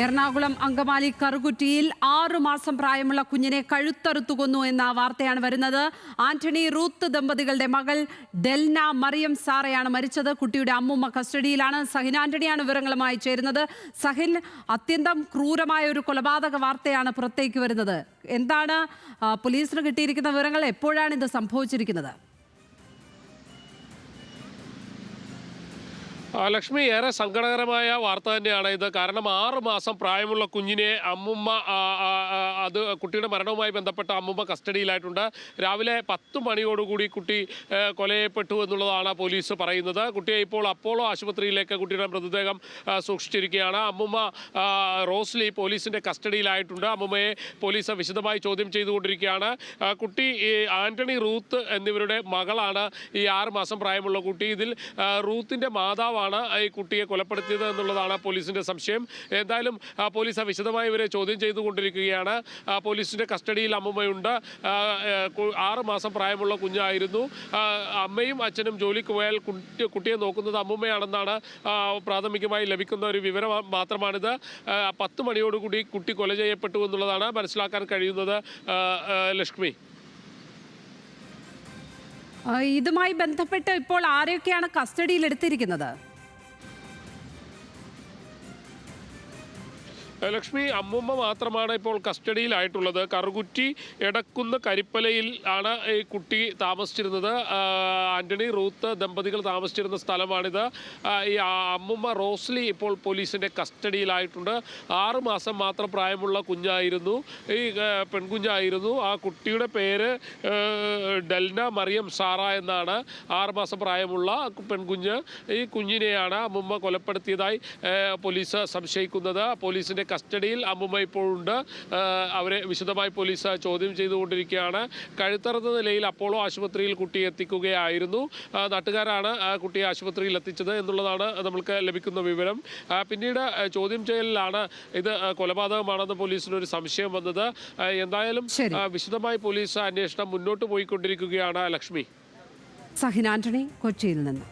എറണാകുളം അങ്കമാലി കറുകുറ്റിയിൽ ആറു മാസം പ്രായമുള്ള കുഞ്ഞിനെ കഴുത്തറുത്തു കൊന്നു എന്ന വാർത്തയാണ് വരുന്നത്. ആന്റണി റൂത്ത് ദമ്പതികളുടെ മകൾ ഡെൽന മറിയം സാറയാണ് മരിച്ചത്. കുട്ടിയുടെ അമ്മുമ്മ കസ്റ്റഡിയിലാണ്. സഹിൻ ആന്റണിയാണ് വിവരങ്ങളുമായി ചേരുന്നത്. സഹിൻ അത്യന്തം ക്രൂരമായ ഒരു കൊലപാതക വാർത്തയാണ് പുറത്തേക്ക് വരുന്നത്. എന്താണ് പോലീസിന് കിട്ടിയിരിക്കുന്ന വിവരങ്ങൾ എപ്പോഴാണ് ഇത് സംഭവിച്ചിരിക്കുന്നത്? ലക്ഷ്മി ഏറെ സങ്കടകരമായ വാർത്ത തന്നെയാണ് ഇത്. കാരണം ആറ് മാസം പ്രായമുള്ള കുഞ്ഞിനെ അമ്മുമ്മ അത് കുട്ടിയുടെ മരണവുമായി ബന്ധപ്പെട്ട അമ്മുമ്മ കസ്റ്റഡിയിലായിട്ടുണ്ട്. രാവിലെ പത്ത് മണിയോടുകൂടി കുട്ടി കൊലയപ്പെട്ടു എന്നുള്ളതാണ് പോലീസ് പറയുന്നത്. കുട്ടിയെ ഇപ്പോൾ അപ്പോളോ ആശുപത്രിയിലേക്ക് കുട്ടിയുടെ മൃതദേഹം സൂക്ഷിച്ചിരിക്കുകയാണ്. അമ്മുമ്മ റോസ്ലി പോലീസിന്റെ കസ്റ്റഡിയിലായിട്ടുണ്ട്. അമ്മുമ്മയെ പോലീസ് വിശദമായി ചോദ്യം ചെയ്തുകൊണ്ടിരിക്കുകയാണ്. കുട്ടി ആന്റണി റൂത്ത് എന്നിവരുടെ മകളാണ് ഈ ആറ് മാസം പ്രായമുള്ള കുട്ടി. ഇതിൽ റൂത്തിന്റെ റൂത്തിന്റെ മാതാവാണ് ഈ കുട്ടിയെ കൊലപ്പെടുത്തിയത് എന്നുള്ളതാണ് പോലീസിന്റെ സംശയം. എന്തായാലും പോലീസ് വിശദമായി ഇവരെ ചോദ്യം ചെയ്തുകൊണ്ടിരിക്കുകയാണ്. പോലീസിന്റെ കസ്റ്റഡിയിൽ അമ്മുമ്മയുണ്ട്. ആറ് മാസം പ്രായമുള്ള കുഞ്ഞായിരുന്നു. അമ്മയും അച്ഛനും ജോലിക്ക് പോയാൽ കുട്ടി കുട്ടിയെ നോക്കുന്നത് അമ്മുമ്മയാണെന്നാണ് പ്രാഥമികമായി ലഭിക്കുന്ന ഒരു വിവരം മാത്രമാണിത്. പത്ത് മണിയോടുകൂടി കുട്ടി കൊല ചെയ്യപ്പെട്ടു എന്നുള്ളതാണ് മനസ്സിലാക്കാൻ കഴിയുന്നത് ലക്ഷ്മി. ഇതുമായി ബന്ധപ്പെട്ട് ഇപ്പോൾ ആരെയൊക്കെയാണ് കസ്റ്റഡിയിൽ എടുത്തിരിക്കുന്നത് ലക്ഷ്മി അമ്മുമ്മ മാത്രമാണ് ഇപ്പോൾ കസ്റ്റഡിയിലായിട്ടുള്ളത്. കറുകുറ്റി എടക്കുന്ന് കരിപ്പലയിൽ ആണ് ഈ കുട്ടി താമസിച്ചിരുന്നത്. ആന്റണി റൂത്ത് ദമ്പതികൾ താമസിച്ചിരുന്ന സ്ഥലമാണിത്. ഈ അമ്മുമ്മ റോസ്ലി ഇപ്പോൾ പോലീസിന്റെ കസ്റ്റഡിയിലായിട്ടുണ്ട്. ആറ് മാസം മാത്രം പ്രായമുള്ള കുഞ്ഞായിരുന്നു. ഈ പെൺകുഞ്ഞായിരുന്നു. ആ കുട്ടിയുടെ പേര് ഡെൽന മറിയം സാറ എന്നാണ്. ആറ് മാസം പ്രായമുള്ള പെൺകുഞ്ഞ് ഈ കുഞ്ഞിനെയാണ് അമ്മുമ്മ കൊലപ്പെടുത്തിയതായി പോലീസ് സംശയിക്കുന്നത്. പോലീസിന്റെ കസ്റ്റഡിയിൽ അമ്മുമ്മ ഇപ്പോഴുണ്ട്. അവരെ വിശദമായി പോലീസ് ചോദ്യം ചെയ്തുകൊണ്ടിരിക്കുകയാണ്. കഴുത്തറുന്ന നിലയിൽ അപ്പോളോ ആശുപത്രിയിൽ കുട്ടിയെ എത്തിക്കുകയായിരുന്നു. നാട്ടുകാരാണ് കുട്ടിയെ ആശുപത്രിയിൽ എത്തിച്ചത് എന്നുള്ളതാണ് നമ്മൾക്ക് ലഭിക്കുന്ന വിവരം. പിന്നീട് ചോദ്യം ചെയ്യലിലാണ് ഇത് കൊലപാതകമാണെന്ന് പോലീസിന് ഒരു സംശയം വന്നത്. എന്തായാലും വിശദമായി പോലീസ് അന്വേഷണം മുന്നോട്ട് പോയിക്കൊണ്ടിരിക്കുകയാണ് ലക്ഷ്മി. സഹിൻ ആന്റണി കൊച്ചിയിൽ നിന്ന്.